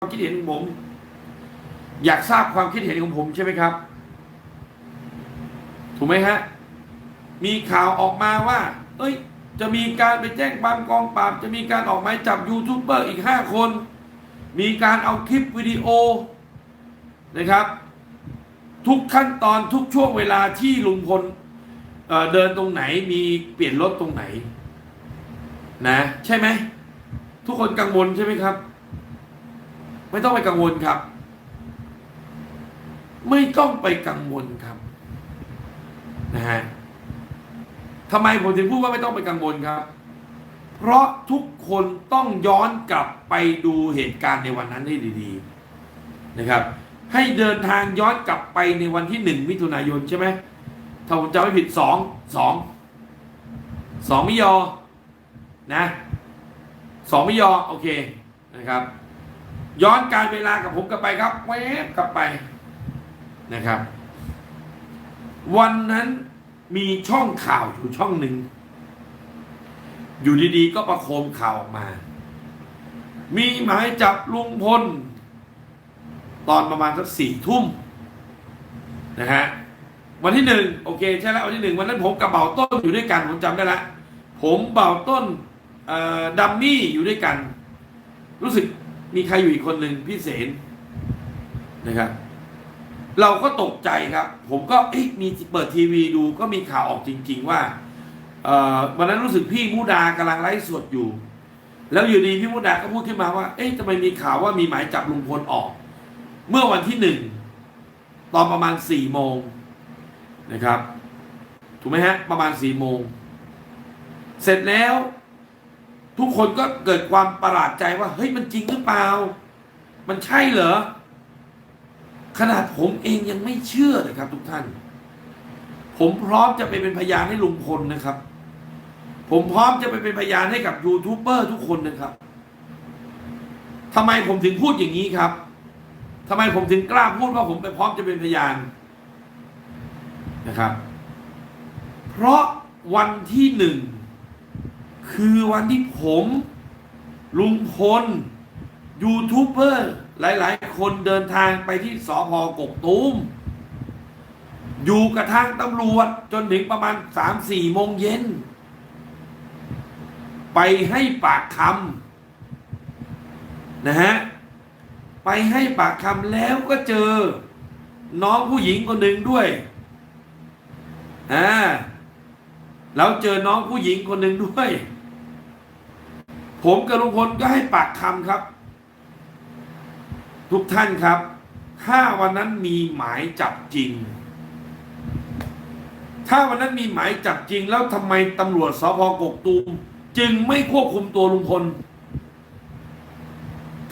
ความคิดเห็นของผม อยากทราบความคิดเห็นของผมใช่ไหมครับ ถูกไหมฮะ มีข่าวออกมาว่า เอ้ย จะมีการไปแจ้งความกองปราบ จะมีการออกหมายจับยูทูบเบอร์อีกห้าคน มีการเอาคลิปวิดีโอนะครับ ทุกขั้นตอนทุกช่วงเวลาที่ลุงพลเเดินตรงไหนมีเปลี่ยนรถตรงไหน นะ ใช่ไหม ทุกคนกังวลใช่ไหมครับ ไม่ต้องไปกังวลครับ ไม่ต้องไปกังวลครับนะฮะทำไมผมถึงพูดว่าไม่ต้องไปกังวลครับ เพราะทุกคนต้องย้อนกลับไปดูเหตุการณ์ในวันนั้นให้ดีๆนะครับ ให้เดินทางย้อนกลับไปในวันที่หนึ่งมิถุนายนใช่ไหมถ้าผมจำไม่ผิดสองสองสองมิยอนะสองมิยอโอเคนะครับ ย้อนการเวลากับผมกลับไปครับแวบกลับไปนะครับ วันนั้นมีช่องข่าวอยู่ช่องหนึ่ง อยู่ดีๆ ก็ประโคมข่าวออกมา มีหมายจับลุงพล ตอนประมาณสักสี่ทุ่มนะฮะวันที่หนึ่งโอเคใช่แล้ววันที่หนึ่งวันนั้นผมกับเบาต้นอยู่ด้วยกันผมจำได้ละผมเบาต้นดัมมี่อยู่ด้วยกัน รู้สึก มีใครอยู่อีกคนหนึ่งพี่เสนนะครับ เราก็ตกใจครับ ผมก็เอ๊ะมีเปิดทีวีดูก็มีข่าวออกจริง ๆ ว่าวันนั้นรู้สึกพี่มุดากำลังไลฟ์สดอยู่ แล้วอยู่ดีพี่มุดาก็พูดขึ้นมาว่า เอ๊ะทำไมมีข่าวว่ามีหมายจับลุงพลออก เมื่อวันที่หนึ่งตอนประมาณสี่โมงนะครับ ถูกไหมฮะ ประมาณสี่โมง เสร็จแล้ว ทุกคนก็เกิดความประหลาดใจว่า เฮ้ยมันจริงหรือเปล่า มันใช่เหรอ ขนาดผมเองยังไม่เชื่อเลยครับ ทุกท่าน ผมพร้อมจะไปเป็นพยานให้ลุงพลนะครับ ผมพร้อมจะไปเป็นพยานให้กับยูทูบเบอร์ทุกคนนะครับทำไมผมถึงพูดอย่างนี้ครับทำไมผมถึงกล้าพูดว่าผมไปพร้อมจะเป็นพยานนะครับ เพราะวันที่หนึ่ง คือวันที่ผมลุงพลยูทูบเบอร์หลาย ๆ คนเดินทางไปที่สพกกตูมอยู่กับทางตำรวจจนถึงประมาณสามสี่โมงเย็น ไปให้ปากคำนะฮะ ไปให้ปากคำแล้วก็เจอ น้องผู้หญิงคนหนึ่งด้วยอ่าแล้วเจอน้องผู้หญิงคนหนึ่งด้วย ผมกับลุงพลก็ให้ปากคำครับ ทุกท่านครับ ถ้าวันนั้นมีหมายจับจริง ถ้าวันนั้นมีหมายจับจริง แล้วทำไมตำรวจสพกกตูมจึงไม่ควบคุมตัวลุงพล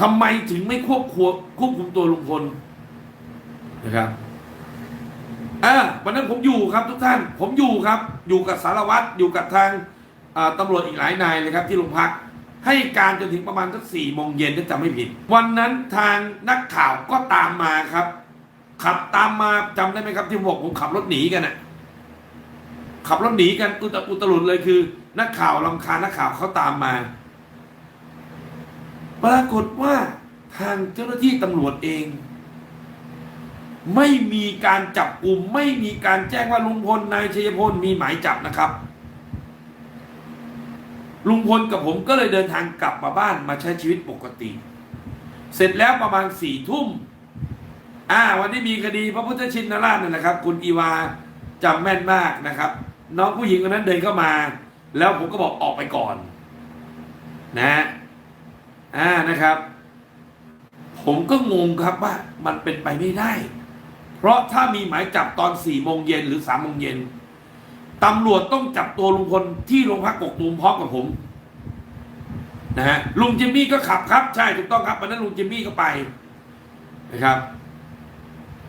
ทำไมถึงไม่ควบควบควบคุมตัวลุงพลนะครับอ่าวันนั้นผมอยู่ครับทุกท่าน ผมอยู่ครับ อยู่กับสารวัตรอยู่กับทางตำรวจอีกหลายนายเลยครับที่โรงพัก ให้การจนถึงประมาณสักสี่โมงเย็นถ้าจำไม่ผิด วันนั้นทางนักข่าวก็ตามมาครับ ขับตามมาจำได้ไหมครับ ที่บอกผมขับรถหนีกันน่ะขับรถหนีกันอุตอุตลุดเลยคือ นักข่าวลำคาญนักข่าวเขาตามมา ปรากฏว่าทางเจ้าหน้าที่ตำรวจเอง ไม่มีการจับกลุ่มไม่มีการแจ้งว่าลุงพลนายชัยพลมีหมายจับนะครับ ลุงพลกับผมก็เลยเดินทางกลับมาบ้านมาใช้ชีวิตปกติ เสร็จแล้วประมาณสี่ทุ่มอ่า วันนี้มีคดีพระพุทธชินราชนั่นแหละครับ คุณอีวาจำแม่นมากนะครับ น้องผู้หญิงคนนั้นเดินเข้ามา แล้วผมก็บอกออกไปก่อน นะฮะอ่านะครับ ผมก็งงครับว่ามันเป็นไปไม่ได้ เพราะถ้ามีหมายจับตอนสี่โมงเย็นหรือสามโมงเย็น ตำรวจต้องจับตัวลุงพลที่โรงพักกกตูมพร้อมกับผมนะฮะลุงจิมมี่ก็ขับครับ ใช่ถูกต้องครับวันนั้นลุงจิมมี่ก็ไปนะครับ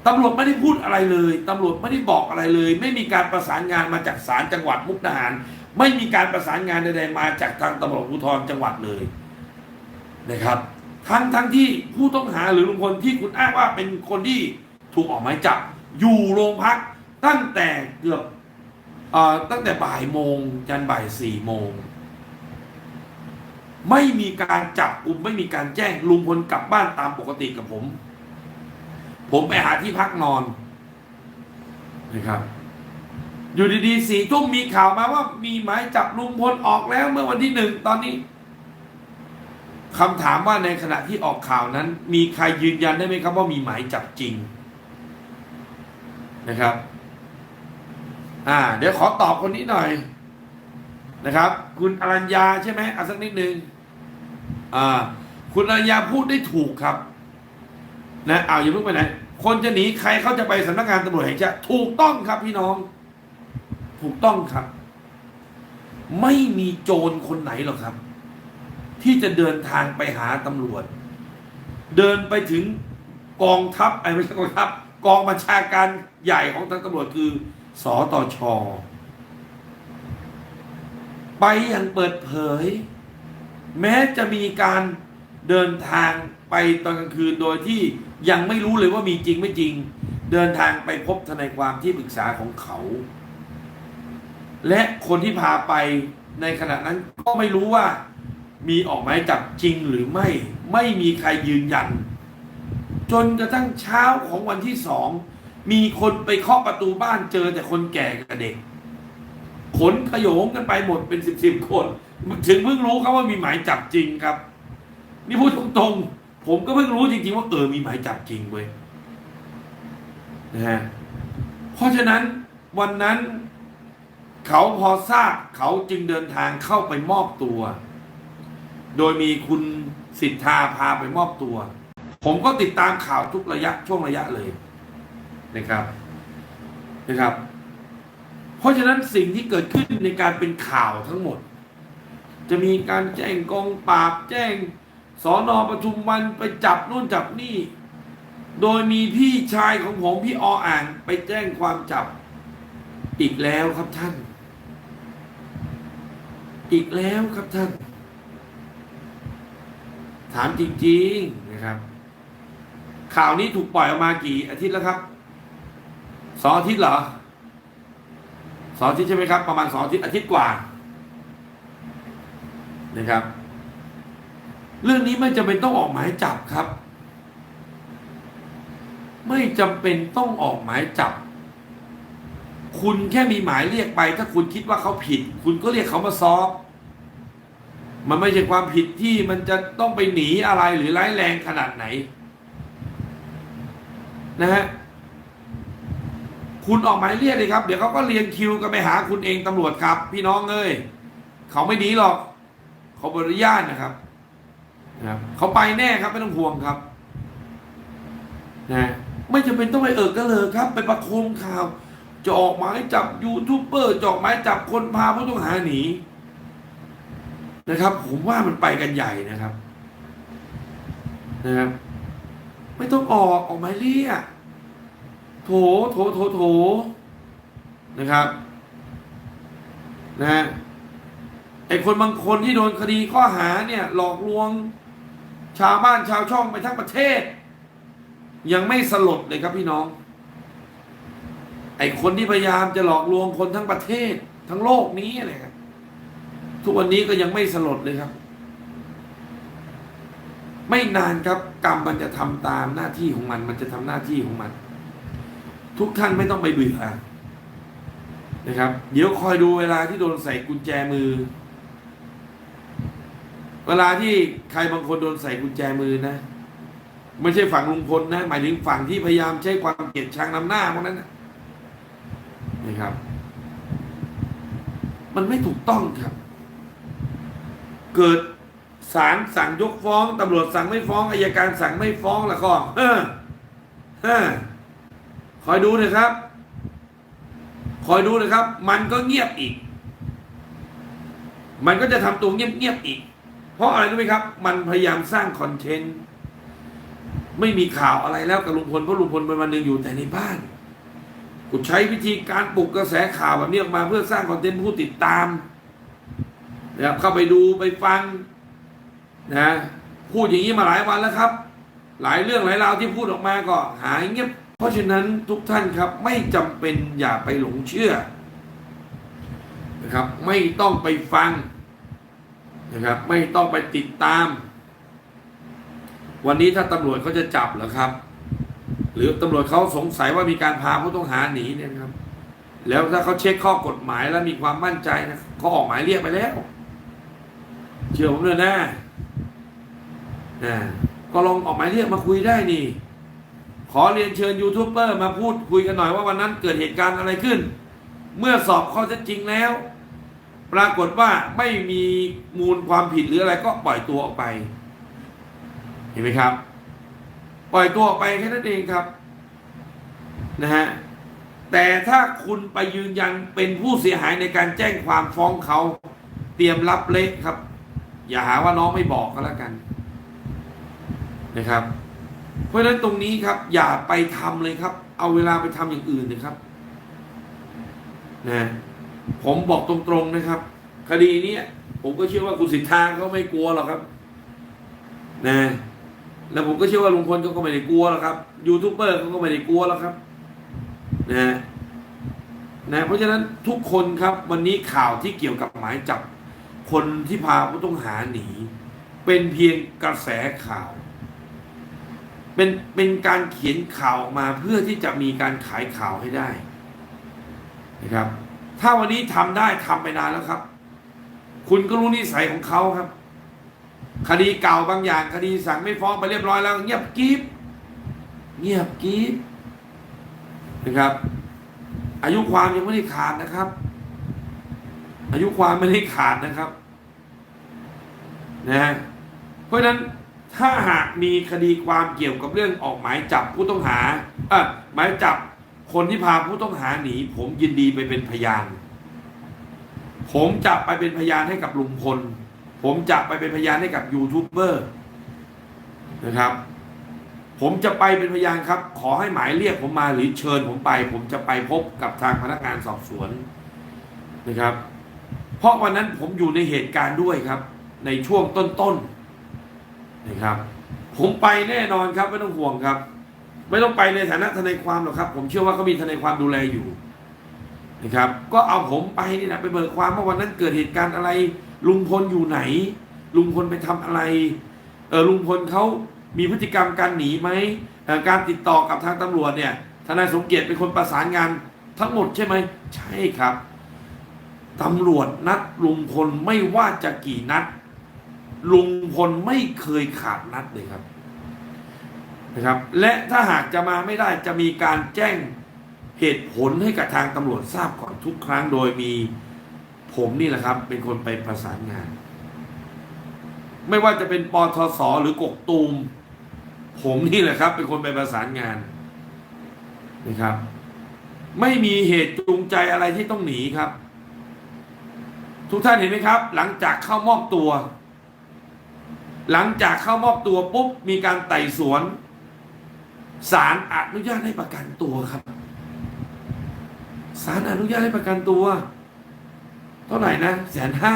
ตำรวจไม่ได้พูดอะไรเลยตำรวจไม่ได้บอกอะไรเลย ไม่มีการประสานงานมาจากศาลจังหวัดมุกดาหาร ไม่มีการประสานงานใดๆมาจากทางตำรวจภูธรจังหวัดเลยนะครับ ทั้งทั้งที่ผู้ต้องหาหรือลุงพลที่คุณอ้างว่าเป็นคนที่ถูกออกหมายจับ อยู่โรงพักตั้งแต่เกือบ ตั้งแต่บ่ายโมงยันบ่ายสี่โมง ไม่มีการจับกลุ่มไม่มีการแจ้งลุงพลกลับบ้านตามปกติกับผม ผมไปหาที่พักนอนนะครับ อยู่ดีๆสี่ทุ่มมีข่าวมาว่ามีหมายจับลุงพลออกแล้วเมื่อวันที่หนึ่งตอนนี้คำถามว่าในขณะที่ออกข่าวนั้น มีใครยืนยันได้ไหมครับว่ามีหมายจับจริงนะครับ อ่า เดี๋ยวขอตอบคนนี้หน่อย นะครับ คุณอรัญญาใช่ไหมเอาสักนิดนึงอ่า คุณอรัญญาพูดได้ถูกครับ นะเอาอย่าเพิ่งไปไหนคนจะหนีใครเขาจะไปสำนักงานตำรวจแห่งชาติถูกต้องครับพี่น้อง ถูกต้องครับ ไม่มีโจรคนไหนหรอกครับ ที่จะเดินทางไปหาตำรวจ เดินไปถึงกองทัพไอ้ไม่ใช่กองทัพกองบัญชาการใหญ่ของทางตำรวจคือ สตช ไปอย่างเปิดเผย แม้จะมีการเดินทางไปตอนกลางคืนโดยที่ยังไม่รู้เลยว่ามีจริงไม่จริง เดินทางไปพบทนายความที่ปรึกษาของเขา และคนที่พาไปในขณะนั้นก็ไม่รู้ว่ามีออกหมายจับจริงหรือไม่ไม่มีใครยืนยัน จนกระทั่งเช้าของวันที่สอง มีคนไปเคาะประตูบ้านเจอแต่คนแก่กับเด็ก ขนขโยงกันไปหมดเป็นสิบสิบคน ถึงเพิ่งรู้ครับว่ามีหมายจับจริงครับ นี่พูดตรงๆ ผมก็เพิ่งรู้จริง ๆ ว่าเออมีหมายจับจริงเว้ยนะฮะเพราะฉะนั้นวันนั้น เขาพอทราบเขาจึงเดินทางเข้าไปมอบตัว โดยมีคุณสิทธาพาไปมอบตัว ผมก็ติดตามข่าวทุกระยะช่วงระยะเลย นะครับนะครับ เพราะฉะนั้นสิ่งที่เกิดขึ้นในการเป็นข่าวทั้งหมด จะมีการแจ้งกองปราบแจ้งสอนอปทุมวันไปจับนู่นจับนี่ โดยมีพี่ชายของผมพี่ออ่างไปแจ้งความจับ อีกแล้วครับท่าน อีกแล้วครับท่าน ถามจริง ๆ นะครับ ข่าวนี้ถูกปล่อยออกมากี่อาทิตย์แล้วครับ สองอาทิตย์เหรอสองอาทิตย์ใช่ไหมครับ ประมาณสองอาทิตย์อาทิตย์กว่านะครับ เรื่องนี้ไม่จำเป็นต้องออกหมายจับครับ ไม่จำเป็นต้องออกหมายจับ คุณแค่มีหมายเรียกไป ถ้าคุณคิดว่าเขาผิด คุณก็เรียกเขามาสอบมันไม่ใช่ความผิดที่มันจะต้องไปหนีอะไรหรือร้ายแรงขนาดไหน นะฮะ คุณออกหมายเรียกเลยครับ เดี๋ยวเขาก็เรียงคิวกันไปหาคุณเองตำรวจครับ พี่น้องเอ้ยเขาไม่หนีหรอกเขาบริญาตนะครับนะครับเขาไปแน่ครับไม่ต้องห่วงครับนะไม่จำเป็นต้องไปเอิกกระเลิกครับ ไปประโคมข่าว จะออกหมายจับยูทูบเบอร์จะออกหมายจับคนพาผู้ต้องหาหนีนะครับ ผมว่ามันไปกันใหญ่นะครับนะครับ ไม่ต้องออกออกหมายเรียก โถโถโถโถนะครับนะฮะไอคนบางคนที่โดนคดีข้อหาเนี่ย หลอกลวง ชาวบ้านชาวช่องไปทั้งประเทศ ยังไม่สลดเลยครับพี่น้อง ไอคนที่พยายามจะหลอกลวงคนทั้งประเทศ ทั้งโลกนี้อะไรครับทุกวันนี้ก็ยังไม่สลดเลยครับ ไม่นานครับ กรรมมันจะทำตามหน้าที่ของมัน มันจะทำหน้าที่ของมัน ทุกท่านไม่ต้องไปเบื่อนะครับ เดี๋ยวคอยดูเวลาที่โดนใส่กุญแจมือ เวลาที่ใครบางคนโดนใส่กุญแจมือนะไม่ใช่ฝั่งลุงพลนะ หมายถึงฝั่งที่พยายามใช้ความเกลียดชังนำหน้าพวกนั้นนะนะครับ มันไม่ถูกต้องครับ เกิดศาลสั่งยกฟ้องตำรวจสั่งไม่ฟ้องอายการสั่งไม่ฟ้องแล้วก็เออเออ คอยดูนะครับ คอยดูนะครับ มันก็เงียบอีก มันก็จะทำตัวเงียบๆอีก เพราะอะไรรู้ไหมครับ มันพยายามสร้างคอนเทนต์ไม่มีข่าวอะไรแล้วกับลุงพลเพราะลุงพลเป็นวันหนึ่งอยู่แต่ในบ้านกูใช้วิธีการปลุกกระแสข่าวแบบนี้ออกมาเพื่อสร้างคอนเทนต์ผู้ติดตามนะครับเข้าไปดูไปฟังนะพูดอย่างนี้มาหลายวันแล้วครับ หลายเรื่องหลายราวที่พูดออกมาก็หายเงียบ เพราะฉะนั้นทุกท่านครับไม่จำเป็นอย่าไปหลงเชื่อนะครับไม่ต้องไปฟังนะครับไม่ต้องไปติดตาม วันนี้ถ้าตำรวจเขาจะจับเหรอครับ หรือตำรวจเขาสงสัยว่ามีการพาผู้ต้องหาหนีเนี่ยครับ แล้วถ้าเขาเช็คข้อกฎหมายแล้วมีความมั่นใจนะเขาออกหมายเรียกไปแล้ว เชื่อผมเลยนะนะก็ลองออกหมายเรียกมาคุยได้นี่ ขอเรียนเชิญยูทูบเบอร์มาพูดคุยกันหน่อยว่าวันนั้นเกิดเหตุการณ์อะไรขึ้น เมื่อสอบข้อเท็จจริงแล้ว ปรากฏว่าไม่มีมูลความผิดหรืออะไรก็ปล่อยตัวออกไป เห็นไหมครับ ปล่อยตัวออกไปแค่นั้นเองครับนะฮะแต่ถ้าคุณไปยืนยันเป็นผู้เสียหายในการแจ้งความฟ้องเขาเตรียมรับเละครับ อย่าหาว่าน้องไม่บอกก็แล้วกันนะครับ เพราะฉะนั้นตรงนี้ครับอย่าไปทำเลยครับ เอาเวลาไปทำอย่างอื่นนะครับนะผมบอกตรงๆนะครับ คดีนี้ผมก็เชื่อว่าคุณสิทธาเขาไม่กลัวหรอกครับนะแล้วผมก็เชื่อว่าลุงพลเขาก็ไม่ได้กลัวหรอกครับยูทูบเบอร์เขาก็ไม่ได้กลัวหรอกครับนะนะเพราะฉะนั้นทุกคนครับวันนี้ข่าวที่เกี่ยวกับหมายจับ คนที่พาผู้ต้องหาหนี เป็นเพียงกระแสข่าว เป็นเป็นการเขียนข่าวออกมาเพื่อที่จะมีการขายข่าวให้ได้นะครับ ถ้าวันนี้ทำได้ทำไปนานแล้วครับ คุณก็รู้นิสัยของเขาครับ คดีเก่าบางอย่าง คดีสั่งไม่ฟ้องไปเรียบร้อยแล้ว เงียบกริบเงียบกริบนะครับ อายุความยังไม่ได้ขาดนะครับ อายุความไม่ได้ขาดนะครับนะฮะเพราะฉะนั้น ถ้าหากมีคดีความเกี่ยวกับเรื่องออกหมายจับผู้ต้องหาเออหมายจับคนที่พาผู้ต้องหาหนี ผมยินดีไปเป็นพยาน ผมจะไปเป็นพยานให้กับลุงพล ผมจะไปเป็นพยานให้กับยูทูบเบอร์นะครับ ผมจะไปเป็นพยานครับ ขอให้หมายเรียกผมมาหรือเชิญผมไป ผมจะไปพบกับทางพนักงานสอบสวนนะครับ เพราะวันนั้นผมอยู่ในเหตุการณ์ด้วยครับ ในช่วงต้นๆ นะครับ ผมไปแน่นอนครับไม่ต้องห่วงครับ ไม่ต้องไปในฐานะทนายความหรอกครับ ผมเชื่อว่าเขามีทนายความดูแลอยู่นะครับ ก็เอาผมไปนี่นะไปเบิกความว่าวันนั้นเกิดเหตุการณ์อะไร ลุงพลอยู่ไหน ลุงพลไปทำอะไรเออลุงพลเขามีพฤติกรรมการหนีไหมการติดต่อกับทางตำรวจเนี่ยทนายสมเกียรติเป็นคนประสานงานทั้งหมดใช่ไหมใช่ครับตำรวจนัดลุงพลไม่ว่าจะกี่นัด ลุงพลไม่เคยขาดนัดเลยครับนะครับ และถ้าหากจะมาไม่ได้จะมีการแจ้งเหตุผลให้กับทางตำรวจทราบก่อนทุกครั้งโดยมีผมนี่แหละครับ เป็นคนไปประสานงาน ไม่ว่าจะเป็นปทศหรือกกตูม ผมนี่แหละครับ เป็นคนไปประสานงานนะครับ ไม่มีเหตุจูงใจอะไรที่ต้องหนีครับ ทุกท่านเห็นไหมครับ หลังจากเข้ามอบตัว หลังจากเข้ามอบตัวปุ๊บมีการไต่สวนศาลอนุญาตให้ประกันตัวครับศาลอนุญาตให้ประกันตัว เท่าไหร่นะแสนห้า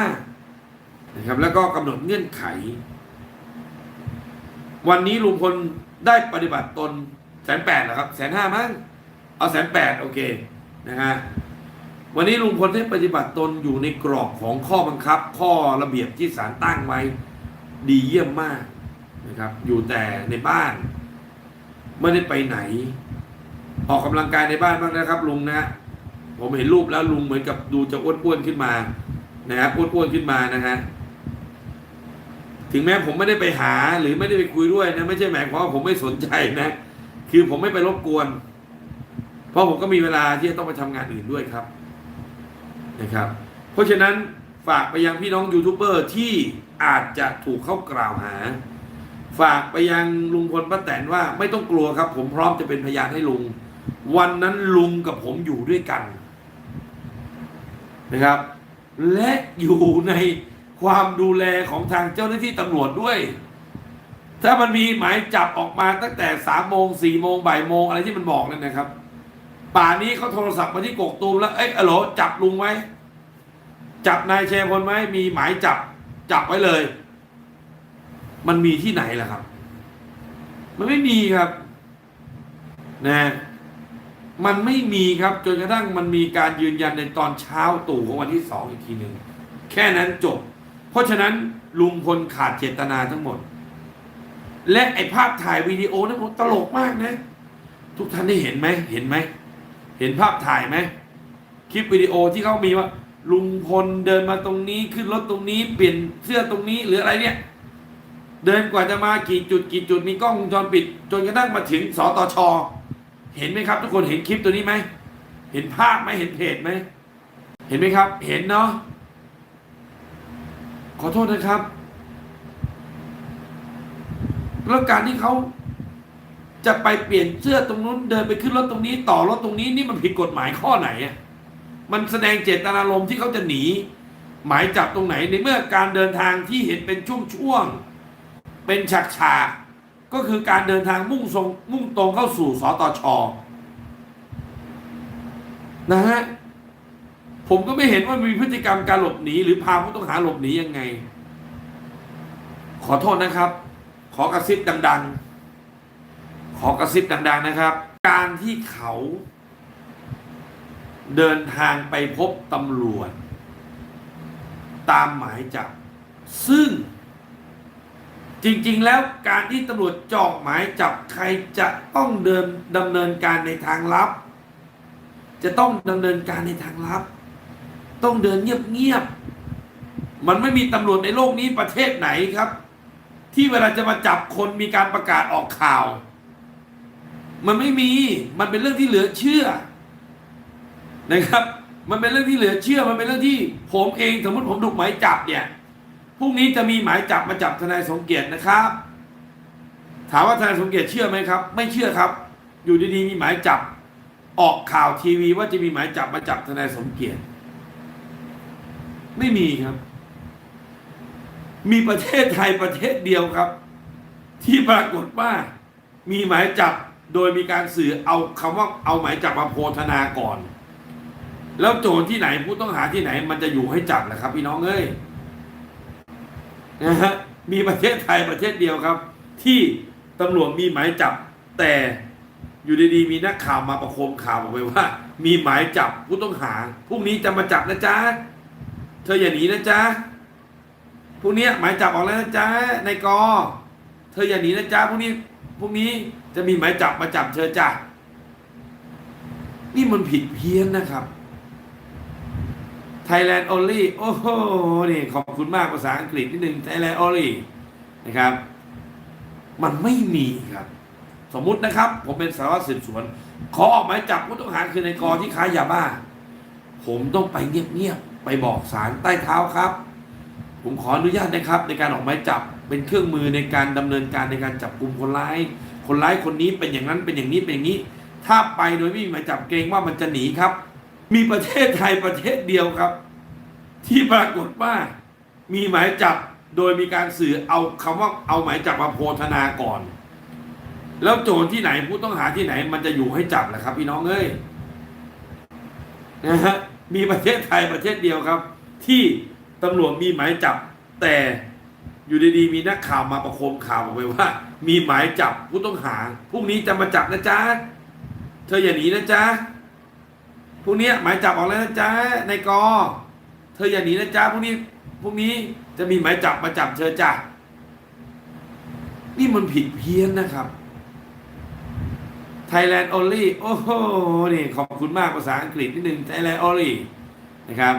นะครับ แล้วก็กำหนดเงื่อนไข วันนี้ลุงพลได้ปฏิบัติตนแสนแปดเหรอครับแสนห้ามั้งเอาแสนแปดโอเคนะฮะวันนี้ลุงพลได้ปฏิบัติตนอยู่ในกรอบของข้อบังคับ ข้อระเบียบที่ศาลตั้งไว้ ดีเยี่ยมมากนะครับ อยู่แต่ในบ้าน ไม่ได้ไปไหน ออกกำลังกายในบ้านบ้างนะครับ ลุงนะฮะผมเห็นรูปแล้วลุงเหมือนกับดูจะอ้วนๆขึ้นมานะครับอ้วนๆขึ้นมานะฮะถึงแม้ผมไม่ได้ไปหาหรือไม่ได้ไปคุยด้วยนะไม่ใช่หมายความว่าผมไม่สนใจนะ คือผมไม่ไปรบกวน เพราะผมก็มีเวลาที่จะต้องไปทำงานอื่นด้วยครับนะครับ เพราะฉะนั้น ฝากไปยังพี่น้องยูทูบเบอร์ที่อาจจะถูกเข้ากล่าวหา ฝากไปยังลุงพลป้าแตนว่าไม่ต้องกลัวครับ ผมพร้อมจะเป็นพยานให้ลุง วันนั้นลุงกับผมอยู่ด้วยกันนะครับ และอยู่ในความดูแลของทางเจ้าหน้าที่ตำรวจด้วย ถ้ามันมีหมายจับออกมาตั้งแต่สามโมงสี่โมงบ่ายโมงอะไรที่มันบอกนั่นนะครับ ป่านนี้เขาโทรศัพท์มาที่กกตูมแล้ว เอ้ยอโหลจับลุงไว้ จับนายแชร์พลไว้มีหมายจับจับไว้เลย มันมีที่ไหนล่ะครับ มันไม่มีครับนะมันไม่มีครับจนกระทั่งมันมีการยืนยันในตอนเช้าตู่ของวันที่สองอีกทีหนึ่งแค่นั้นจบ เพราะฉะนั้นลุงพลขาดเจตนาทั้งหมด และไอภาพถ่ายวิดีโอนั้นตลกมากนะ ทุกท่านได้เห็นไหมเห็นไหม เห็นภาพถ่ายไหมคลิปวิดีโอที่เขามีว่า ลุงพลเดินมาตรงนี้ขึ้นรถตรงนี้ เปลี่ยนเสื้อตรงนี้หรืออะไรเนี่ย เดินกว่าจะมากี่จุดกี่จุดมีกล้องวงจรปิด จนกระทั่งมาถึงสตชเห็นไหมครับ ทุกคนเห็นคลิปตัวนี้ไหมเห็นภาพไหมเห็นเพจไหมเห็นไหมครับ เห็นเนาะขอโทษนะครับ แล้วการที่เขาจะไปเปลี่ยนเสื้อตรงนู้นเดินไปขึ้นรถตรงนี้ ต่อรถตรงนี้นี่มันผิดกฎหมายข้อไหนอะ มันแสดงเจตนารมณ์ที่เขาจะหนี หมายจับตรงไหนในเมื่อการเดินทางที่เห็นเป็นช่วงๆเป็นฉากฉากๆก็คือการเดินทางมุ่งทรงมุ่งตรงเข้าสู่สตชนะฮะผมก็ไม่เห็นว่ามีพฤติกรรมการหลบหนีหรือพาผู้ต้องหาหลบหนียังไง ขอโทษนะครับ ขอกระซิบดัง ๆ ขอกระซิบดัง ๆนะครับ การที่เขา เดินทางไปพบตำรวจ ตามหมายจับ ซึ่ง จริง ๆ แล้วการที่ตำรวจจอกหมายจับใครจะต้องเดินดำเนินการในทางลับ จะต้องดำเนินการในทางลับ ต้องเดินเงียบ ๆ มันไม่มีตำรวจในโลกนี้ประเทศไหนครับ ที่เวลาจะมาจับคนมีการประกาศออกข่าว มันไม่มีมันเป็นเรื่องที่เหลือเชื่อ นะครับ มันเป็นเรื่องที่เหลือเชื่อมันเป็นเรื่องที่ผมเองสมมติผมถูกหมายจับเนี่ยพรุ่งนี้จะมีหมายจับมาจับทนายสมเกียรตินะครับ ถามว่าทนายสมเกียรติเชื่อไหมครับ ไม่เชื่อครับ อยู่ดีๆมีหมายจับ ออกข่าวทีวีว่าจะมีหมายจับมาจับทนายสมเกียรติ ไม่มีครับ มีประเทศไทยประเทศเดียวครับ ที่ปรากฏว่ามีหมายจับโดยมีการสื่อเอาคำว่าเอาหมายจับมาโพธนาก่อน แล้วโจรที่ไหนผู้ต้องหาที่ไหน มันจะอยู่ให้จับแหละครับ พี่น้องเอ้ยนะฮะมีประเทศไทยประเทศเดียวครับ ที่ตำรวจมีหมายจับ แต่อยู่ดีๆมีนักข่าวมาประโคมข่าวออกไปว่า มีหมายจับผู้ต้องหาพรุ่งนี้จะมาจับนะจ๊ะเธออย่าหนีนะจ๊ะพรุ่งนี้หมายจับออกแล้วนะจ๊ะนายกอ เธออย่าหนีนะจ๊ะพรุ่งนี้พรุ่งนี้จะมีหมายจับมาจับเธอจ้ะนี่มันผิดเพี้ยนนะครับ Thailand only โอ้โหนี่ขอบคุณมากภาษาอังกฤษนิดนึง Thailand only นะครับ มันไม่มีครับ สมมุตินะครับ ผมเป็นสารวัตรสืบสวน ขอออกหมายจับผู้ต้องหาคือในกอที่ค้ายาบ้า ผมต้องไปเงียบๆไปบอกศาลใต้เท้าครับ ผมขออนุญาตนะครับ ในการออกหมายจับเป็นเครื่องมือในการดำเนินการในการจับกลุ่มคนร้าย คนร้ายคนนี้เป็นอย่างนั้นเป็นอย่างนี้เป็นอย่างนี้ ถ้าไปโดยไม่มีหมายจับเกรงว่ามันจะหนีครับ มีประเทศไทยประเทศเดียวครับ ที่ปรากฏว่ามีหมายจับโดยมีการสื่อเอาคำว่าเอาหมายจับมาโพธนาก่อน แล้วโจรที่ไหนผู้ต้องหาที่ไหน มันจะอยู่ให้จับแหละครับ พี่น้องเอ้ยนะฮะมีประเทศไทยประเทศเดียวครับ ที่ตำรวจมีหมายจับ แต่อยู่ดีๆมีนักข่าวมาประโคมข่าวออกไปว่า มีหมายจับผู้ต้องหาพรุ่งนี้จะมาจับนะจ๊ะเธออย่าหนีนะจ๊ะ พวกนี้หมายจับออกแล้วนะจ๊ะในายกอ เธออย่าหนีนะจ๊ะพวกนี้พวกนี้จะมีหมายจับมาจับเธอจ้ะนี่มันผิดเพี้ยนนะครับ Thailand only โอ้โหนี่ขอบคุณมากภาษาอังกฤษนิดนึง Thailand only นะครับ